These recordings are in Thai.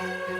you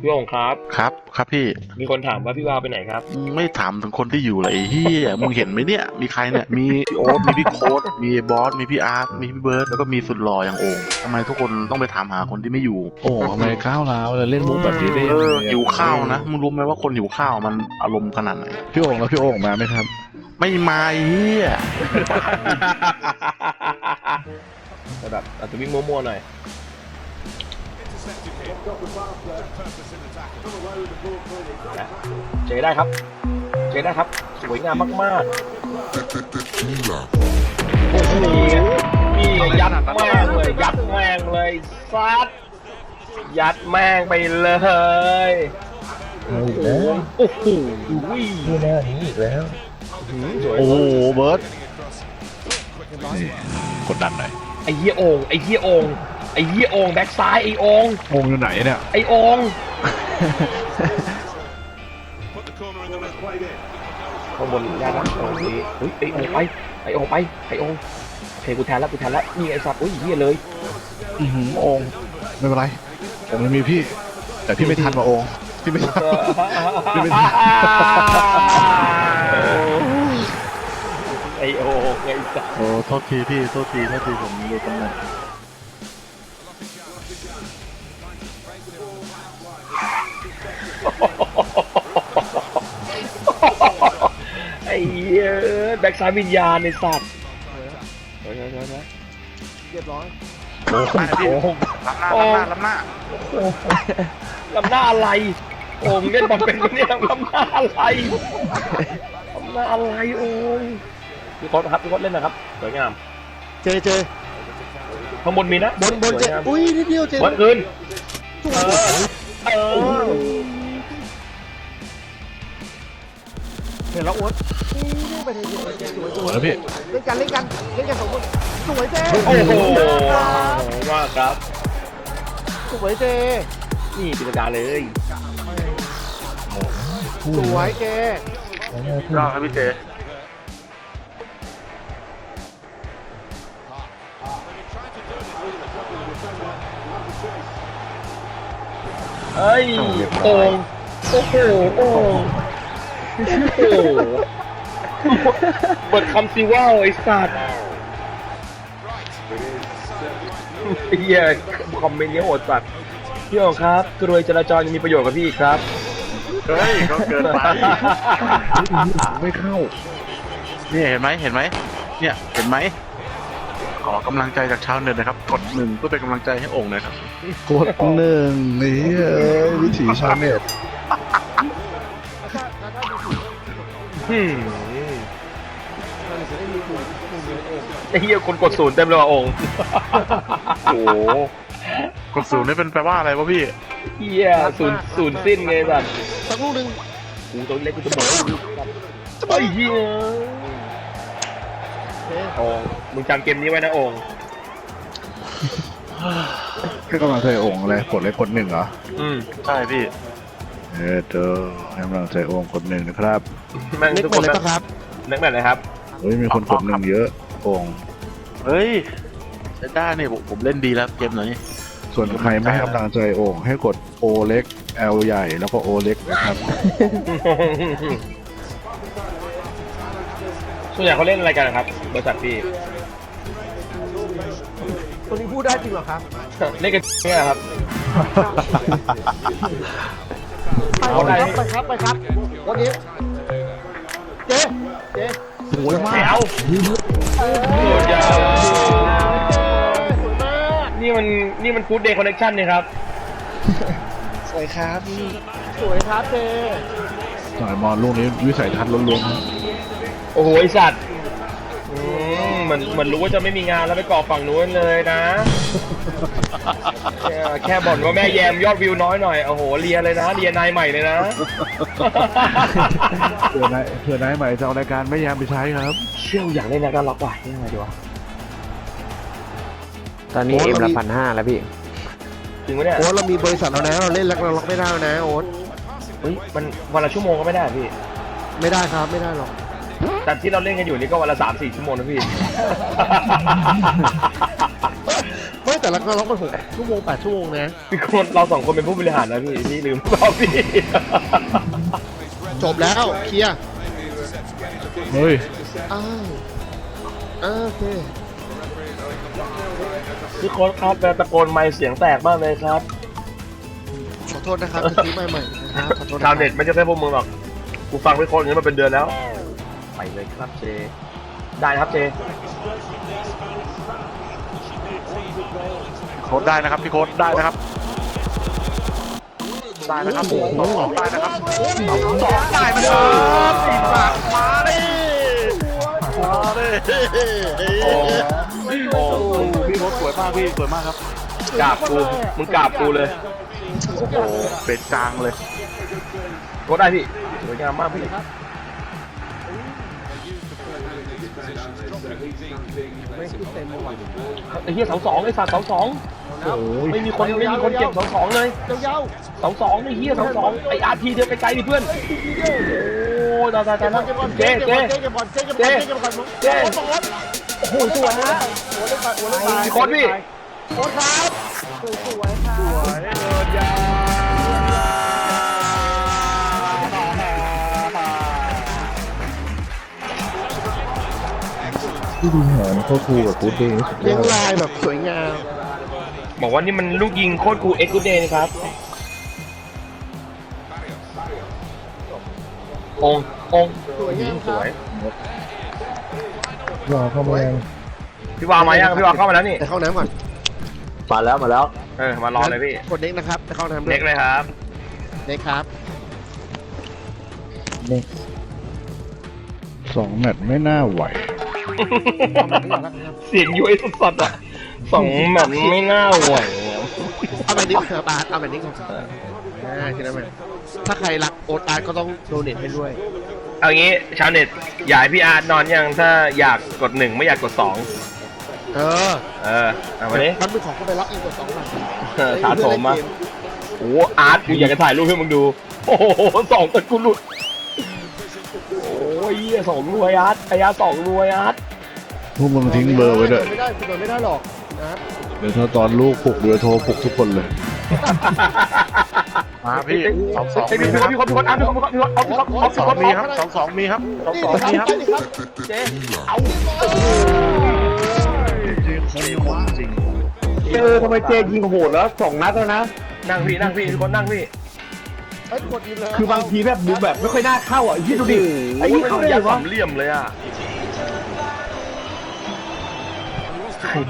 พี่โองครับ ครับ ครับพี่ มีคนถามว่าพี่วาวไปไหนครับมึงไม่ถามถึงคนที่อยู่เลยไอ้เฮียมึงเห็นไหมเนี่ย มีใครเนี่ย มีพี่โอ๊ต มีพี่โค้ดมีบอส มีพี่อาร์ต มีพี่เบิร์ด แล้วก็มีสุดหล่ออย่างโอ่งทำไมทุกคนต้องไปถามหาคนที่ไม่อยู่ โอ้ทำไมก้าวร้าวเลยเล่นมุกแบบนี้ได้เอยังอไงหิวข้าวนะ มึงรู้ไหมว่าคนหิวข้าวมันอารมณ์ขนาดไหน พี่โอ่งแล้วพี่โอ่งมาไหมครับ ไม่มาไอ้เฮียแต่แบบอาจจะวิ่งมั่วๆหน่อย เจได้ครับ เจได้ครับ สวยงามมากๆโอ้โหนี่ไงยัดแม่งเลยยัดแม่งเลยซัดยัดแม่งไปเลยโอ้โหโอ้โหนี่แน่นี้อีกแล้วสวยโอ้โหเบิร์ตนี่กดดันหน่อยไอ้เหี้ยโอ่งไอ้เหี้ยโอ่ง ไอ้เหี้ยโอ่งแบ็คซ้ายไอ้โอ่งโอ่งอยู่ไหนเนี่ยไอ้โอ่งข้างบนยากนะโอ่งนี้เฮ้ยไอ้โอ่งไปไอ้โอ่งไปไอ้โอ่งโอเคกูแทนแล้วกูแทนแล้วนี่ไอ้สัตว์อุ้ยเหี้ยเลยอือหือโอ่งไม่เป็นไรโอ่งยังมีพี่ แต่พี่ไม่ทันว่ะโอ่งพี่ไม่ทัน ไม่เป็นไร ไอ้โอ่งไอ้สัตว์โอ้โทษทีพี่โทษทีโทษทีผมรู้ตำแหน่ง ไอ้เหี้ยแบ็คซ้ายวิญญาณไอ้สัตว์เฮ้ยเฮ้ยเฮ้ยเฮ้ยโอ้โหล้ำหน้าล้ำหน้าล้ำหน้าลำหน้าอะไรโอ่งเล่นบอลเป็นคนเนี่ยลำหน้าอะไรลำหน้าอะไรโอ่งพี่โค้ดครับพี่โค้ดเล่นนะครับสวยงามเจเจข้างบนมีนะบนบนเจสวยงามอุ้ยนิดเดียวเจบอลคืนเออเออ ห็นแล้วโอ๊ตนี่ไปเทเจเจสวยสโอ้วยแล้วพี่เล่นกันเล่นกันเล่นกันสองคนสวยเจโอ้โหว่าครับสวยเจนี่ปิดการเลยสวยเจรอดครับพี่เจเฮ้ยโอ่งโอ้โห โอ่งโอ้โหเปิดคำซิว่าวไอ้สัตว์เฮียคอมเมนต์เนี้ยโหดสัตว์พี่โอ๋ครับกรวยจราจรยังมีประโยชน์กับพี่อีกครับ เฮ้ยเขาเกินไปไม่เข้า นี่เห็นไหมเห็นไหม เนี่ยเห็นไหม ขอกำลังใจจากชาวเน็ตนะครับ กดหนึ่งเพื่อเป็นกำลังใจให้โอ่งหนะครับ กดหนึ่งนี่เอ้ยวิถีชาวเน็ต อืมไอ้เหี้ยคนกดศูนย์เต็มเลยว่ะองค์โอ้โหกดศูนย์นี่เป็นแปลว่าอะไรวะพี่ เหี้ยศูนย์ศูนย์สิ้นไงสัตว์สักลูกหนึ่งกูตัวเล็กกูจะบอกไอ้เหี้ยองค์มึงจำเกมนี้ไว้นะองค์ให้กำลังใจโอ่งอะไรกดเลยกดหนึ่งเหรอ อืมใช่พี่ เออเจอให้กำลังใจโอ่งกดหนึ่งนะครับแม่งเล็กทุกไปคนเลยนะปะครับนึกแบบไหนครับเฮ้ยมีคนกดหนึ่งเยอะโอ่งเฮ้ยใช้ได้เนี่ยผมผมเล่นดีแล้วเกมนี้ส่วนใครไม่ให้กำลังใจโอ่งให้กดโอเล็ก L ใหญ่แล้วก็โอเล็กนะครับส่วนใหญ่เขาเล่นอะไรกันนะครับบริษัทพี่ตัวนี้พูดได้จริงเหรอครับเล่นกันเนี่ยครับ ไปครับไปครับไปครับวันนี้เจเจสวยมาแถกวโอ้ยาวสวยมากนี่มันนี่มันฟูดเดย์คอนเนคชั่นนี่ครับ สวยครับสวยครับเจสายมอนลูกนี้วิสัยทัศน์ล้วนโอ้โหไอสัตว์อืม เหมือนเหมือนรู้ว่าจะไม่มีงานแล้วไปเกาะฝั่งนู้นเลยนะแค่แค่บ่นว่าแม่แยมยอดวิวน้อยหน่อย โอ้โหเลียเลยนะเลียนายใหม่เลยนะๆเผื่อนายเผื่อนายใหม่จะเอารายการไม่ยามไปใช้ครับ เชี่ยวอยากเล่นนักการล็อกว่ะยังไงดีวะตอนนี้เอ็มละพันห้าแล้วพี่ จริงปะเนี่ยโอ๊ตเรามีบริษัทแล้วนะเราเล่นแล้วเราล็อกไม่ได้แล้วนะโอ๊ตเฮ้ยมันวันละชั่วโมงก็ไม่ได้พี่ ไม่ได้ครับไม่ได้หรอก แต่ที่เราเล่นกันอยู่นี่ก็วันละสามสี่ชั่วโมงนะพี่ ไม่แต่ละครั้งเราก็หกชั่วโมงแปดชั่วโมงนะ พี่คนเราสองคนเป็นผู้บริหารนะพี่พี่ลืมเปล่าพี่ จบแล้วเคลียร์เฮ้ย อ้าวอ้าวโอเคพี่โค้ดครับแปลตะโกนไมค์เสียงแตกมากเลยครับขอโทษนะครับจะซื้อใหม่ใหม่นะครับขอโทษะคชารัวบเน็ตไม่ใช่แค่พวกมึงหรอก กูฟังพี่โค้ดอย่างนี้มาเป็นเดือนแล้วไป เลยครับเจ ได้นะครับเจโค้ดได้นะครับพี่โค้ดได้นะครับได้นะครับสองสองได้นะครับสองสองได้นะครับอีกปากมาดิมาดิโอ้โอ้พี่โค้ดสวยมากพี่สวยมากครับกราบกูมึงกราบกูเลยโอ้โหเป็นกลางเลยโค้ดได้พี่สวยงามมากพี่ ไม่ขึ้นเต็มเลยว่ะไอ้เหี้ยเสาสองไอ้สัตว์เสาสองไม่มีคนไม่มีคนเก็บเสาสองเลยยาวเสาสองไอ้เหี้ยเสาสองไอ้อาร์ทีเดินไปไกลดิเพื่อนโอ้ตายตายๆเก็ตายบบอลเก็บบอลเจเจ๊เจเจ๊เก็บบอลเจ๊เก็บบอลเจ๊เก็บบอลเจ๊เก็บบอลโอ้โหสวยนะหัวเล่นไปหัวเล่นไปพี่โค้ดพี่โค้ดครับสวยๆค่ะ ที่ดูหารโคตรคูลกับกูดเดย์สุดยเลี้ยงอดลายแบบสวยงาม บอกว่านี่มันลูกยิงโคตรกูเอ็กซ์กูเดย์นะครับองค์องค์สวยงามคสรับ วยรอเข้ามายังพี่วาวมายังพี่วาวเข้ามาแล้วนี่แต่เข้าน้ำก่อนมาแล้วมาแล้วเออมารอเลยพี่กดเน็กนะครับแต่เข้าน้ำเน็กเลยครับเน็กครับนี่สองแมตช์ไม่น่าไหว เสียงย้วยสดๆอะสองแบบไม่น่าไหวอะเอาแบบนี้ครับอาร์ตเอาแบบนี้ก่อนอ่าคิดได้ไหมถ้าใครรักโอ๊ตอาร์ตก็ต้องโดเนทให้ด้วย เอางี้ชาวเน็ตอยากให้พี่อาร์ตนอนยังถ้าอยากกดหนึ่งไม่อยากกดสองเออเออเอามาดิมันเป็นของก็ไปรับอีกกว่าสองหลังเออถาโถมมาโอ้อาร์ตกูอยากจะถ่ายรูปให้มึงดู โอ้โหสองตะกูหลุดโอ้ยเหี้ยสองรวยอาร์ตไอ้อาร์ตสองรวยอาร์ต พวกมึงทิ้งเบอร์ไว้ด้วยไม่ได้คุณไม่ได้หรอกนะเดี๋ยวถ้าตอนลูกปลุกเดี๋ยวโทรปลุกทุกคนเลยมาพี่สองสองไอ้มีพี่นะพี่คพี่รับคนพี่คนอาร์ตพี่คนพี่คนเอาพี่คนเอาสพี่องคนมีครับสองสองมีครับสองนี่สองครับมีครับนี่ครับเจ๊เอาจริงเออทำไมเจยิงโหดแล้วสองนัดแล้วนะนั่งพี่นั่งพี่ทุกคนนั่งพี่เอ้ยกดยิงเลยคือบางทีแบบดูแบบไม่ค่อยน่าเข้าอะยี่ดูดิไอ้ไอ้ยี่นี่เข้าเขาได้ยัไงดวะสามเหลี่ยมเลยอะ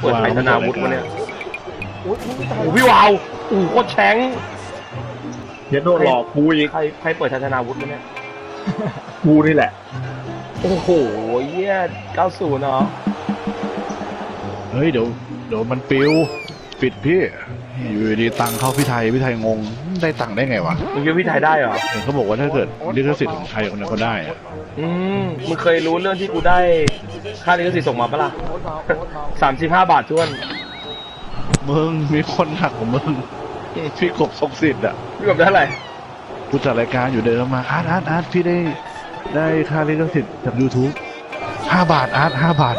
เปิดไทยธนาวุฒิวะเนี่ยโอ้ยมึงไม่ตายโอ้พี่วาวโอ้โคตรแชงเดี๋ยวโดนหลอกกูอีกใครใครเปิดไทยธนาวุฒิวะเนี่ยกูนี่แหละ โอ้โหเยี่ย90เนาะเฮ้ยเดี๋ยวเดี๋ยวมันปิวปิดพี่อยู่ดีๆตังค์เข้าพี่ไทยพี่ไทยงงได้ตังค์ได้ไงวะมึงคิดว่าพี่ไทยได้เหรอเห็นเขาบอกว่าถ้าเกิดลิขสิทธิ์ของใครคนนั้นก็ได้อะ อืมมึงเคยรู้เรื่องที่กูได้ค่าลิขสิทธิ์ส่งมาปะล่ะโอ๊ตเบาโอ๊ตเบาสามสิบห้าบาททวนมึงมีคนหนักของมึงพี่กบทรงสิทธิ์อะพี่แบบได้เท่าไหร่กูจัดรายการอยู่เดินมาอาร์ตอาร์ตอาร์ตพี่ได้ได้ค่าลิขสิทธิ์จาก YouTube ห้าบาทอาร์ตห้าบาท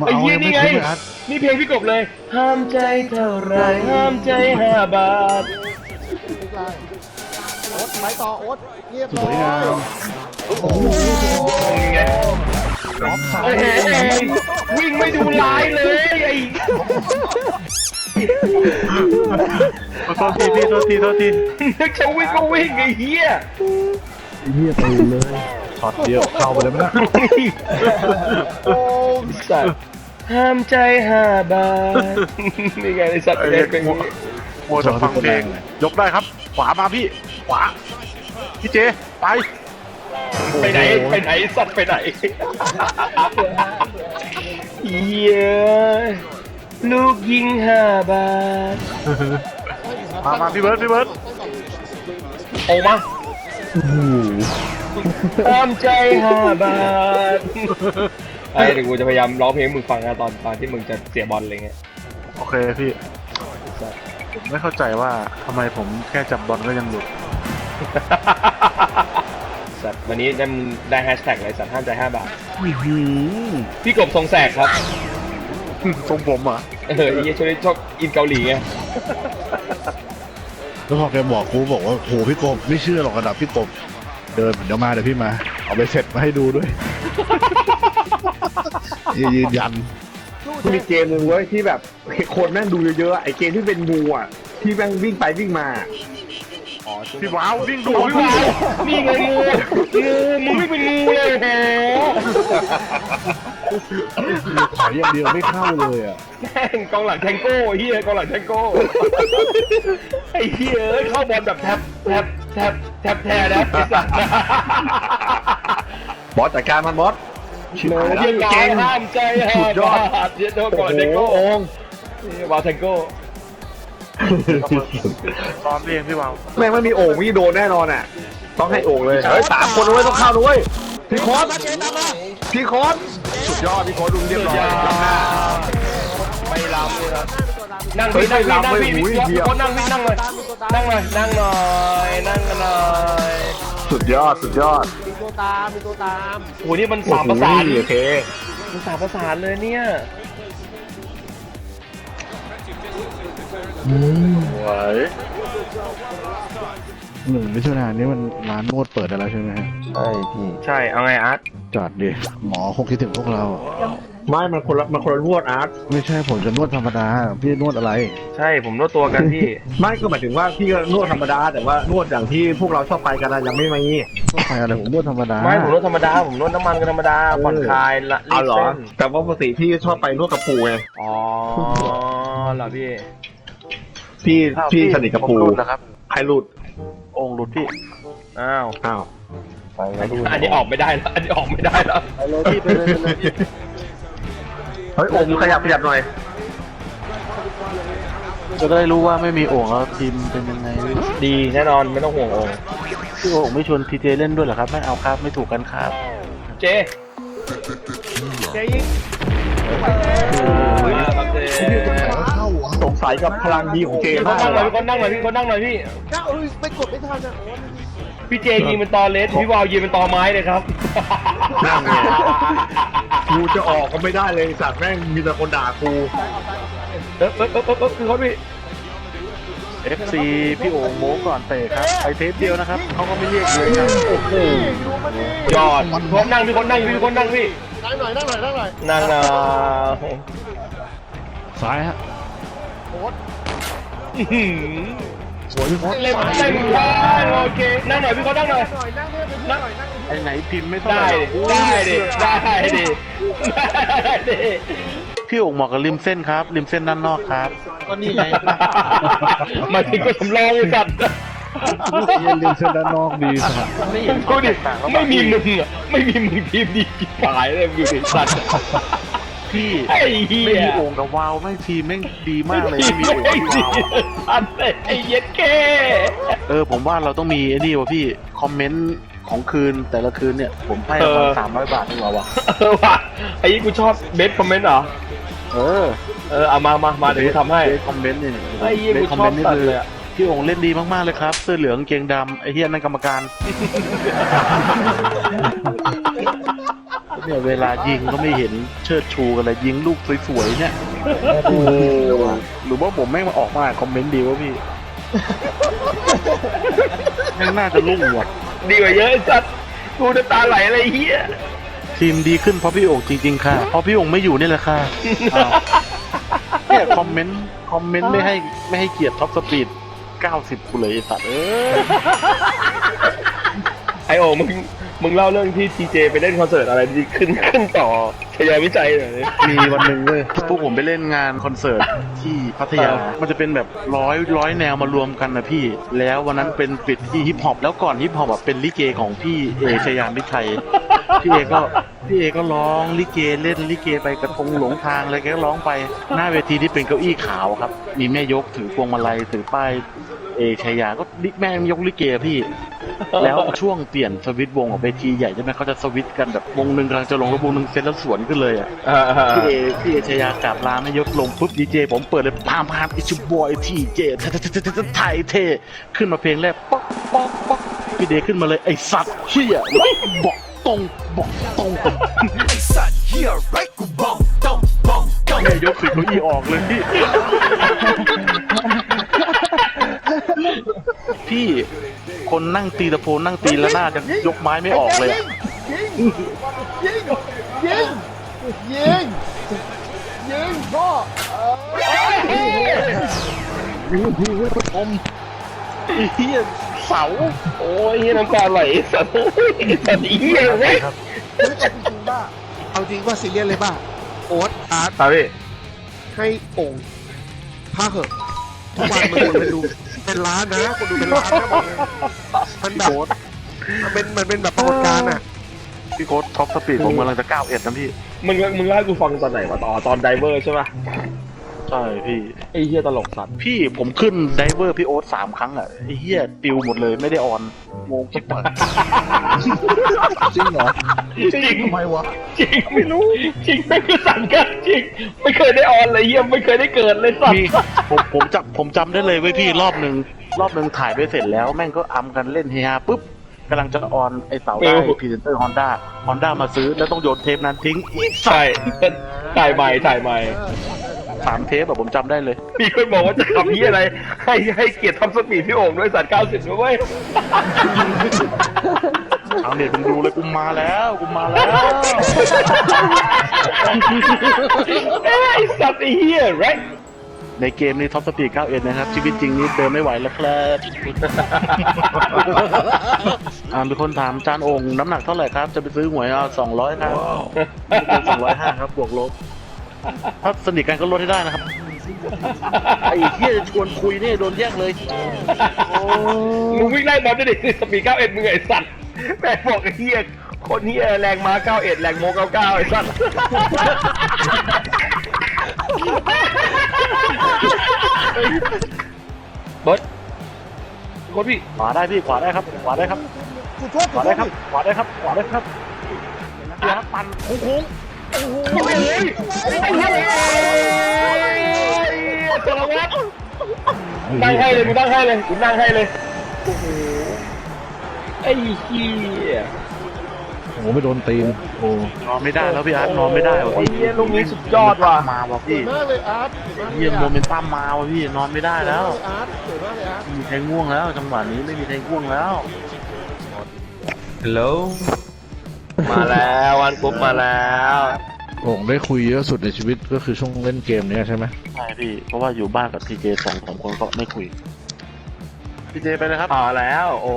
มาไอ้เอาเหี้ยยังนี่ไม่ไงคุ้มเลยอาร์ตนี่เพลงพี่กบเลย ห้ามใจเท่าไรห้ามใจห้าบาทไม่ตายโอ๊ตไปต่อโอ๊ต เรียบสร้อวยงามเป็นไงเฮ้ยวิ่งไม่ดูลายเลยไอ้โทษทีพี่โทษทีโทษทีนึกจะวิ่งก็วิ่งไอ้เหี้ยเฮียตื่นเลยช็อตเดียวเข้าไปเลยมั้ยนะโอ้สัตว์ห้ามใจห้าบาทนี่ไงไอ้สัตว์เด็กเป็นอย่างงี้โมจะฟังเพลงยกได้ครับ ขวามาพี่ ขวา พี่เจ ไป ไปไหน ไปไหน สัตว์ไปไหนเหี้ยลูกยิงห้าบาท มามาพี่เบิร์ดพี่เบิร์ดออกมาตามใจห้าบาทไอ้เดี๋ยวกูจะพยายามร้องเพลงให้มึงฟังนะตอนตอนที่มึงจะเสียบอลอะไรเงี้ย โอเคพี่ ผมไม่เข้าใจว่าทำไมผมแค่จับบอลก็ยังหลุด สัตว์วันนี้ได้มึงได้แฮชแท็กเลยสัตว์ห้ามใจห้าบาทพี่กบทรงแสกครับ ทรงผมอะเออไอ้เหี้ยช่วงนี้ชอบอินเกาหลีไง แล้วพอแกบอกกูบอกว่าโหพี่กบไม่เชื่อหรอกระดับพี่กบเดินเดี๋ยวมาเดี๋ยวพี่มา เอาไปเสร็จมาให้ดูด้วย ยืนยัน มันมีเกมหนึ่งเว้ยที่แบบคนแม่งดูเยอะๆไอ้เกมที่เป็นงูอะที่แม่งวิ่งไปวิ่งมา พี่ว้าววิ่งดูโอ้พี่พี่ว้าวนี่ไงงูงูมึงไม่เป็นงูเลยแหมขออย่างเดียวไม่เข้าเลยอะแม่งกองหลังแทงโก้ไอ้เฮียกองหลังแทงโก้ไอ้เฮียเอ้ยเข้าบอลแบบแทบแทบแทบแทบแทนะไอ้สัตว์บอสจัดการมันบอสชิบหายเฮียแล้วกาเก่ยงห้ามใจห้าสุดยอดบาทเฮียโดนโอ้ก่อนแทงโหโก้โองวาลแทงโก้ ตอนเองพี่ว้าวแม่งไม่มีโอ่งไม่โดนแน่นอนอะ ต้องให้โอ่งเลยเฮ้ยสามคนด้วยต้องเข้าด้วยพี่โคอสพี่โคอสสุดยอดพี่โคอสดูเรียบร้อยล้ำหน้าไม่ล้ำเลยครับนั่งเฮ้พี่ยนั่งพี่ไม่นั่งล้ำพี่เว้ยพี่เหี้ยคนนั่งพี่นั่งเลยนั่งเลยนั่งหน่อยนั่งกันหน่อยสุดยอดสุดยอดมีตัวตามมีตัวตามโอ้โหนี่มันสามประสานโอเคมันสามประสานเลยเนี่ย ไหวหนึ่งมิถุนายนนี้มันร้านนวดเปิดได้แล้วใช่ไหมฮะใช่พี่ใช่ เอาไงอาร์ตจัดดิหมอคงคิดถึงพวกเรา ไม่มันคนละมันคนละนวดอาร์ตไม่ใช่ผมจะนวดธรรมดา พี่นวดอะไร ใช่ผมนวดตัวกันพี่ ไม่ก็หมายถึงว่าพี่ก็นวดธรรมดา แต่ว่านวดอย่างที่พวกเราชอบไปกันอะยังไม่มีต้องไปอะไรผมนวดธรรมดาไม่ผมนวดธรรมดา ผมนวดน้ำมันกันธรรมดาผ่อนคลายละรีเอาดเหรอ เส้นแต่ว่าปกติพี่ชอบไปนวดกับปูไงอ๋อเหรอพี่ พี่พี่สนิทกับปูผมหลุดนะครับ ใครหลุดองค์หลุดพี่อ้าวอ้าวอันนี้ออกไม่ได้แล้วอันนี้ออกไม่ได้แล้วไปเลยพี่ไปเลยไปเลยเฮ้ยโอ่งขยับขยับหน่อยจะได้รู้ว่าไม่มีโอ่งแล้วทีมเป็นยังไงดีแน่นอนไม่ต้องห่วงองค์พี่โอ่งไม่ชวนทีเจเล่นด้วยเหรอครับ ไม่เอาครับไม่ถูกกันครับเจเจยิงมาครับเจ สงสัยกับพลังดีของเจพี่คมานกนั่งหเลน่อยยพี่คนนั่งหน่อยพี่คนนั่งหน่อยพี่ก้าเอ้ยไม่กดไม่ทันอะพี่เจยิงเป็นตอเลสพี่วาวยิงเป็นตอไม้เลยครับ นั่นไงกูจะออกก็ไม่ได้เลยสัตว์แม่งมีแต่คนด่ากูเอ๊บเอ๊บเอ๊บเอ๊บเอ๊บคือเขาพี่เอฟซีพี่โอ่งโม้ก่อนเตะครับไปเทปเดียวนะครับเขาก็ไม่เรียกเลยครับโอ้โหยอดพี่คนนั่งพี่คนนั่งพี่คนนั่งพี่นั่งหน่อยนั่งหน่อยนั่งหน่อยนั่งนะซ้ายฮะ อื้อหือเล่นเล่นได้โอเคนั่งหน่อยพี่คนนั่งหน่อยหน่อยนั่งเนี่ยเป็นพี่หน่อยนั่งไอ้ไหนพิมพ์ไม่เท่าไหได้ร่ดิได้ดิได้ดิได้ดิพี่โอ่งเหมาะกับริมเส้นครับ ริมเส้นด้านนอกครับ ก็นี่ไงมาถึงก็สำรองเลยสัตว์เย็นเรียนเส้นด้านนอกดีสัสไม่เห็นดูดิไม่มีมึงอะไม่มีมึงทีมดีกี่ฝ่ายเลยอยู่ในสัตว์ พี่ไอ้เหี้ไม่ยมีโอ่งกับวาวไม่งทีมแม่งดีมากเลยไม่มีโอ่งไม่กับดีวาวสัตว์เลยไอ้เย็ดแก่เออผมว่าเราต้องมีไอ้นี่วะพี่คอมเมนต์ของคืนแต่ละคืนเนี่ย ผมให้ประมาณสามร้อยบาทดีกว่าวะเออว่ะไอ้ยี่กูชอบเบสคอมเมนต์เหรอ เออเออเอามามามาเดี๋ยวกูทำให้เบสคอมเมนต์เนี่ยไอ้เหี้ยเบกูสคอมชอเมบนต์นี่สัตคืว์อเลยอะ พี่โอ่งเล่นดีมากๆเลยครับ เสื้อเหลืองเกงดำไอ้เฮียนั่นกรรมการ เนี่ยเวลายิงก็ไม่เห็นเชิดชูกันเลยยิงลูกสวยๆเนี่ยโอ้หรือว่าผมแม่งมาออกมาคอมเมนต์ดีวะพี่แม่งน่าจะลุ่งว่ะดีกว่าเยอะไอ้สัตว์กูจะตาไหลอะไรเฮียทีมดีขึ้นเพราะพี่โอ่งจริงๆค่ะเพราะพี่โอ่งไม่อยู่นี่แหละค่ะอ้าวเนี่ยคอมเมนต์คอมเมนต์ไม่ให้ไม่ให้เกียรติท็อปสปีด90กูเลยไอ้สัตว์เออไอโอมึง มึงเล่าเรื่องที่ทีเจไปเล่นคอนเสิร์ตอะไรที่ขึ้นขึ้นต่อชยาวิจัยหน่อยดิ มีวันหนึ่งเว้ยพวกผมไปเล่นงานคอนเสิร์ตที่พัทยา มันจะเป็นแบบร้อยร้อยแนวมารวมกันนะพี่ แล้ววันนั้นเป็นปิดที่ฮิปฮอปแล้วก่อนฮิปฮอปอะเป็นลิเกของพี่เอชยามวิชัยพี่เอก็พี่เอก็ร้องลิเกเล่นลิเกไปกระทงหลงทางอะไรแกก็ร้องไปหน้าเวทีที่เป็นเก้าอี้ขาวครับ มีแม่ยกถือพวงมาลัยถือป้ายเอชายาก็ลิแม่งยกลิเกอะพี่ แล้วช่วงเปลี่ยนสวิตช์วงออกเวทีใหญ่ใช่ไหมเขาจะสวิตช์กันแบบวงหนึ่งกำลังจะลงแล้ววงหนึ่งเซ็ตแล้วสวนขึ้นเลยอะอ่าอ่าพี่เอพี่เอชายากราบลาไม่ยกลงปุ๊บดีเจผมเปิดเลยพามพามอิชูบอยทีเจไทยเท ขึ้นมาเพลงแรกป๊อกป๊อกป๊อกพี่เดขึ้นมาเลยไอสัตว์เฮียบอกตรงบอกตรงไอ้สัตว์เฮียไรกูบ้องต้องบ้องต้องแม่ยกสิเก้าอี้ออกเลยพี่พี่ คนนั่งตีตะโพนนั่งตีแล้วหน้าจะยกไม้ไม่ออกเลยอะยิงยิงยิงยิงยิงพ่ออมไอ้เฮียเสาโอ้ยเหี้ยน้ำตาไหลสัตว์สัตว์อีเหี้ยเว้ยเอาจริงว่าซีเรียสเลยป่ะโอ๊ตอาร์ตครับพี่ให้องค์พาเหอะทุกวันมันคนไปดู เป็นล้านนะคนดูเป็นล้านนะบอกเลยมันแบบมันเป็นมันเป็นแบบปรากฏการณ์อะพี่โค้ดท็อปสปีดผมกำลังจะก้าวเอ็ดนะพี่ มึงมึงเล่าให้กูฟังตอนไหนวะตอนตอนไดเวอร์ใช่ป่ะ ใช่พี่ ไอ้เหี้ยตลกสัตว์ พี่ผมขึ้นไดเวอร์พี่โอ๊ตสามครั้งอะไอ้เฮียปิวหมดเลยไม่ได้ออนงงชิบหายจริงเหรอจริงทำไมวะจริงไม่รู้จริงไม่คือสั่งกันจริง ไม่เคยได้ออนเลยเยี่ยมไม่เคยได้เกิดเลยสัตมีว์ผมผมจำผมจำได้เลยเว้ยพี่รอบหนึ่งรอบหนึ่งถ่ายไปเสร็จแล้วแม่งก็อัมกันเล่นเฮฮาปุ๊บกำลังจะออนไอเสาได้พรีเซนเตอร์ฮอนด้าฮอนด้ามาซื้อแล้วต้องโยนเทปนั้นทิ้งอีกใช่ถ่ายใหม่ถ่ายใหม่ สามเทปแบบผมจำได้เลย มีคนบอกว่าจะทำนี้ยอะไร ให้ให้เกียรติทำสปีดพี่โอ่งด้วยสัตว์เก้าสิบด้วยเว้ยเอาเนี่ยมึงดูเลยกูมาแล้วกูมาแล้วเอ้ยไอ้สัตว์ไอ้เหี้ยไรในเกมนี้ท็อปสปีด91นะครับ ชีวิตจริงนี้เดินไม่ไหวแล้วครับอ่ามีคนถามจานองค์น้ำหนักเท่าไหร่ครับ จะไปซื้อหวยเอา200 ครับสองร้อยห้าครับบวกลบ ถ้าสนิทกันก็ลดให้ได้นะครับ ไอ้เหี้ยจะชวนคุยนี่โดนแยกเลย มึงวิ่งไล่บอลด้วยดิสปีดเก้าเอ็ดมึงไอ้สัตว์แม่งบอกไอ้เหี้ยคนเหี้ยแรงม้าเก้าเอ็ดแรงโมเก้าเก้าไอ้สัตว์เบิร์ดโคตรพี่ขวาได้พี่ขวาได้ครับ ขวาได้ครับ ขวาได้ครับ ขวาได้ครับ ขวาได้ครับขวาปั่นโค้งโอ้ย โอ้ยสารวัตรนั่งให้เลยมึงนั่งให้เลยมึงนั่งให้เลยโอ้โหไอ้เหี้ยโอ้โหไม่โดนตีนโอ้นอนไม่ได้แล้วพี่อาร์ตนอนไม่ได้ว่ะไอ้พี่เหี้ยลูกนี้สุดยอดว่ะมาว่ะพี่มากเลยอาร์ตเยี่ยมโมเมนตัมมาว่ะพี่นอนไม่ได้แล้วอาร์ตสวยมากเลยอาร์ตมีใครง่วงแล้วจังหวะนี้ไม่มีใครง่วงแล้วฮัลโหล มาแล้ววันปุ๊บมาแล้วโอ่งได้คุยเยอะสุดในชีวิตก็คือช่วงเล่นเกมเนี้ยใช่ไหมใช่พี่ เพราะว่าอยู่บ้านกับพีเจสองสองคนก็ไม่คุยพีเจไปเลยครับพอแล้วโอ้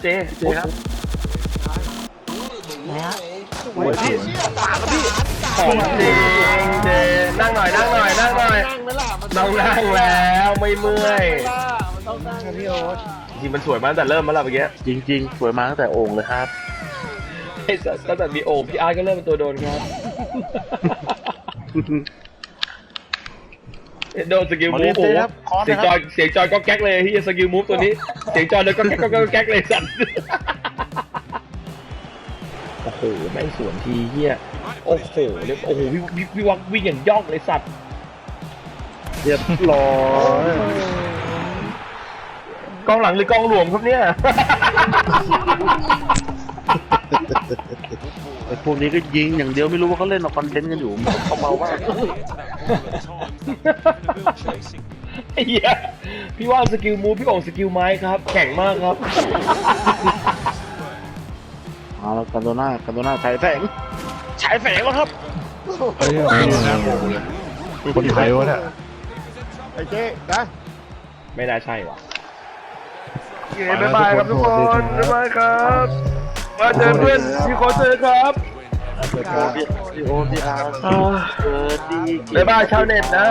เจ๊เจ๊ครับโอ้ยพี่ของจริงเจ๊นั่งหน่อยนั่งหน่อยนั่งหน่อยนั่งไหมล่ะมันน้องนั่งแล้วไม่เมื่อยมันต้องนั่งครับพี่โอ๊ตจ ริงมันสวยมาตั้งแต่เริ่มมาแล้วเมื่อกี้จริงๆ สวยมาตั้งแต่โอ่งเลยครับไอ้สัสตั้งแต่มีโอ่งพี่อาร์ตก็เริ่มเป็นตัวโดนครับโดนสกิลขอมูเรียฟนเต้ครับคอร์สเสียงนะคจรัอบยเสียงจอยก็แก๊กเลยที่สกิลมูฟตัวนี้เสียงจอยเลยก็แก๊กก็แก๊กเลยสัตว์โอ้โหแม่งสวนทีเฮียโอ้โหเรียบโอ้โหวิวิวิวักวิ่งอย่างย่องเลยสัตว์เรียบร้อย กองหลังหรือกองหลวงครับเนี่ย ไอ้พวกนี้ก็ยิงอย่างเดียวไม่รู้ว่าเขาเล่นเอาคอนเทนต์กันอยู่เขาเบามาก ไอ้เหี้ยพี่ว่าสกิลมูฟพี่โอ่งสกิลไม้ครับ แข็งมากครับ เอาแล้วกันโดน่ากันโดน่าฉายแสงฉายแสงแล้วครับเอ้ยคนไทยวะเนี่ย ไอ้เจ๊นะไม่น่าใช่ว่ะ บ๊ายบายครับทุกคนบ๊ายบายครับ มาเจอเพื่อนพี่ขอเจอครับพี่โอพี่อาร์เออดีบ๊ายบายชาวเน็ตนะ